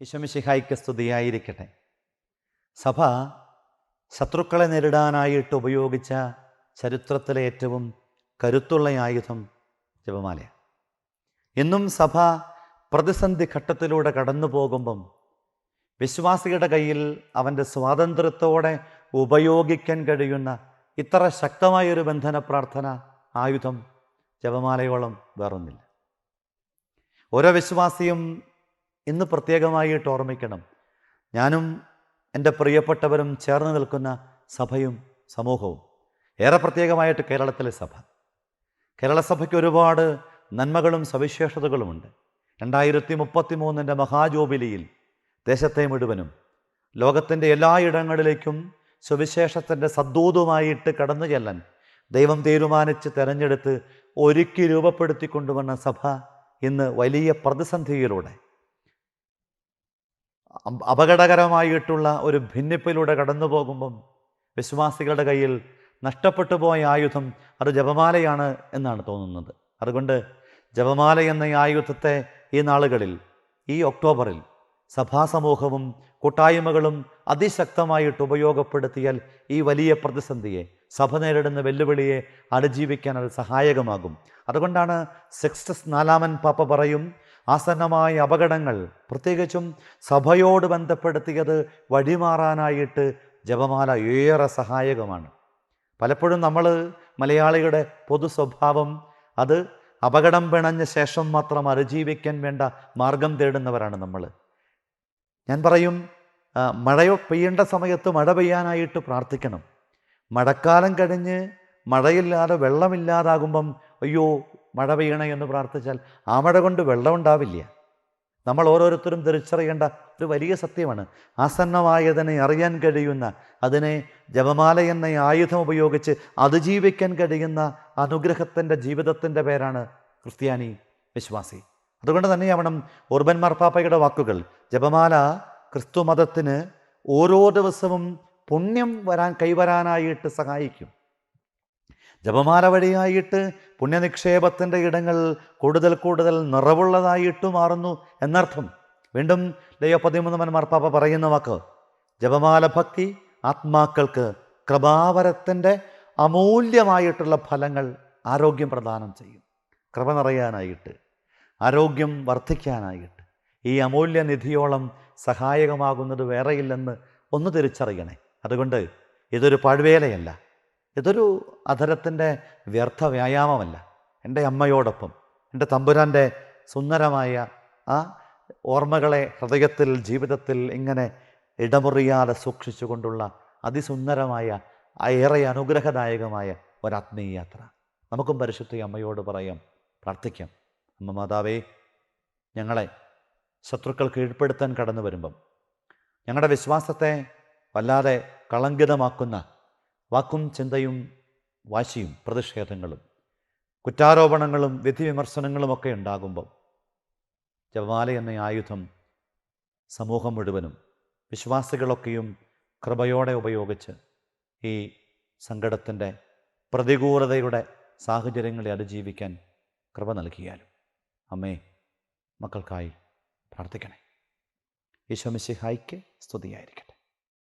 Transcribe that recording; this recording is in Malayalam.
ഈശോമിശിഹായ്ക്ക് സ്തുതിയായിരിക്കട്ടെ. സഭ ശത്രുക്കളെ നേരിടാനായിട്ട് ഉപയോഗിച്ച ചരിത്രത്തിലെ ഏറ്റവും കരുത്തുള്ള ആയുധം ജപമാലയാണ്. ഇന്നും സഭ പ്രതിസന്ധി ഘട്ടത്തിലൂടെ കടന്നു പോകുമ്പം വിശ്വാസിയുടെ കയ്യിൽ അവന്റെ സ്വാതന്ത്ര്യത്തോടെ ഉപയോഗിക്കാൻ കഴിയുന്ന ഇത്ര ശക്തമായൊരു ബന്ധന പ്രാർത്ഥന ആയുധം ജപമാലയോളം വേറൊന്നില്ല. ഓരോ വിശ്വാസിയും ഇന്ന് പ്രത്യേകമായിട്ട് ഓർമ്മിക്കണം. ഞാനും എന്റെ പ്രിയപ്പെട്ടവരും ചേർന്ന് നിൽക്കുന്ന സഭയും സമൂഹവും. ഏറെ പ്രത്യേകമായിട്ട് കേരളത്തിലെ സഭ. കേരള സഭയ്ക്ക് ഒരുപാട് നന്മകളും സവിശേഷതകളുമുണ്ട്. രണ്ടായിരത്തി മുപ്പത്തി മൂന്നിന്റെ മഹാജോബിലിയിൽ ദേശത്തെ മുഴുവനും ലോകത്തിന്റെ എല്ലായിടങ്ങളിലേക്കും സുവിശേഷത്തിന്റെ സദ്ദൂതുമായിട്ട് കടന്നു ചെല്ലാൻ ദൈവം തീരുമാനിച്ച് തെരഞ്ഞെടുത്ത് ഒരുക്കി രൂപപ്പെടുത്തി കൊണ്ടുവന്ന സഭ ഇന്ന് വലിയ പ്രതിസന്ധിയിലൂടെ അപകടകരമായിട്ടുള്ള ഒരു ഭിന്നിപ്പിലൂടെ കടന്നു പോകുമ്പം വിശ്വാസികളുടെ കയ്യിൽ നഷ്ടപ്പെട്ടു പോയ ആയുധം അത് ജപമാലയാണ് എന്നാണ് തോന്നുന്നത്. അതുകൊണ്ട് ജപമാല എന്ന ആയുധത്തെ ഈ നാളുകളിൽ ഈ ഒക്ടോബറിൽ സഭാസമൂഹവും കൂട്ടായ്മകളും അതിശക്തമായിട്ട് ഉപയോഗപ്പെടുത്തിയാൽ ഈ വലിയ പ്രതിസന്ധിയെ സഭ നേരിടുന്ന വെല്ലുവിളിയെ അതിജീവിക്കാൻ അത് സഹായകമാകും. അതുകൊണ്ടാണ് സെക്സ്റ്റസ് നാലാമൻ പാപ്പ പറയും ആസന്നമായ അപകടങ്ങൾ പ്രത്യേകിച്ചും സഭയോട് ബന്ധപ്പെടുത്തിയത് വഴിമാറാനായിട്ട് ജപമാല ഏറെ സഹായകമാണ്. പലപ്പോഴും നമ്മൾ മലയാളികളുടെ പൊതു സ്വഭാവം അത് അപകടം പിണഞ്ഞ ശേഷം മാത്രം അതിജീവിക്കാൻ വേണ്ട മാർഗം തേടുന്നവരാണ് നമ്മൾ ഞാൻ പറയും മഴ പെയ്യേണ്ട സമയത്ത് മഴ പെയ്യാനായിട്ട് പ്രാർത്ഥിക്കണം. മഴക്കാലം കഴിഞ്ഞ് മഴയില്ലാതെ വെള്ളമില്ലാതാകുമ്പം അയ്യോ മഴ പെയ്യണേ എന്ന് പ്രാർത്ഥിച്ചാൽ ആ മഴ കൊണ്ട് വെള്ളമുണ്ടാവില്ല നമ്മൾ ഓരോരുത്തരും തിരിച്ചറിയേണ്ട ഒരു വലിയ സത്യമാണ്. ആസന്നമായതിനെ അറിയാൻ കഴിയുന്ന അതിനെ ജപമാല എന്ന ആയുധം ഉപയോഗിച്ച് അതിജീവിക്കാൻ കഴിയുന്ന അനുഗ്രഹത്തിന്റെ ജീവിതത്തിന്റെ പേരാണ് ക്രിസ്ത്യാനി വിശ്വാസി. അതുകൊണ്ട് തന്നെയാവണം ഓർബൻ മാർപ്പാപ്പയുടെ വാക്കുകൾ. ജപമാല ക്രിസ്തു മതത്തിന് ഓരോ ദിവസവും പുണ്യം വരാൻ കൈവരാനായിട്ട് സഹായിക്കും. ജപമാല വഴിയായിട്ട് പുണ്യനിക്ഷേപത്തിന്റെ ഇടങ്ങൾ കൂടുതൽ കൂടുതൽ നിറവുള്ളതായിട്ട് മാറുന്നു എന്നർത്ഥം. വീണ്ടും ലയോ പതിമൂന്ന് മാർപ്പാപ്പ പറയുന്ന വാക്ക് ജപമാല ഭക്തി ആത്മാക്കൾക്ക് കൃപാവരത്തിന്റെ അമൂല്യമായിട്ടുള്ള ഫലങ്ങൾ ആരോഗ്യം പ്രദാനം ചെയ്യും. കൃപ നിറയാനായിട്ട് ആരോഗ്യം വർദ്ധിക്കാനായിട്ട് ഈ അമൂല്യ നിധിയോളം സഹായകമാകുന്നത് വേറെയില്ലെന്ന് ഒന്ന് തിരിച്ചറിയണേ. അതുകൊണ്ട് ഇതൊരു പാഴ്വേലയല്ല. ഇതൊരു അധരത്തിന്റെ വ്യർത്ഥ വ്യായാമമല്ല. എന്റെ അമ്മയോടൊപ്പം എന്റെ തമ്പുരാന്റെ സുന്ദരമായ ആ ഓർമ്മകളെ ഹൃദയത്തിൽ ജീവിതത്തിൽ ഇങ്ങനെ ഇടമുറിയാതെ സൂക്ഷിച്ചുകൊണ്ടുള്ള അതിസുന്ദരമായ ഏറെ അനുഗ്രഹദായകമായ ഒരാത്മീയ യാത്ര. നമുക്കും പരിശുദ്ധ അമ്മയോട് പറയാം പ്രാർത്ഥിക്കാം. അമ്മ മാതാവേ ഞങ്ങളെ ശത്രുക്കൾ കീഴ്പ്പെടുത്താൻ കടന്നു വരുമ്പം ഞങ്ങളുടെ വിശ്വാസത്തെ വല്ലാതെ കളങ്കിതമാക്കുന്ന വാക്കും ചിന്തയും വാശിയും പ്രതിഷേധങ്ങളും കുറ്റാരോപണങ്ങളും വിധി വിമർശനങ്ങളുമൊക്കെ ഉണ്ടാകുമ്പം ജപമാല എന്ന ആയുധം സമൂഹം മുഴുവനും വിശ്വാസികളൊക്കെയും കൃപയോടെ ഉപയോഗിച്ച് ഈ സങ്കടത്തിന്റെ പ്രതികൂലതയുടെ സാഹചര്യങ്ങളെ അതിജീവിക്കാൻ കൃപ നൽകിയാലും. അമ്മേ മക്കൾക്കായി പ്രാർത്ഥിക്കണേ. ഈശോ സ്തുതിയായിരിക്കണം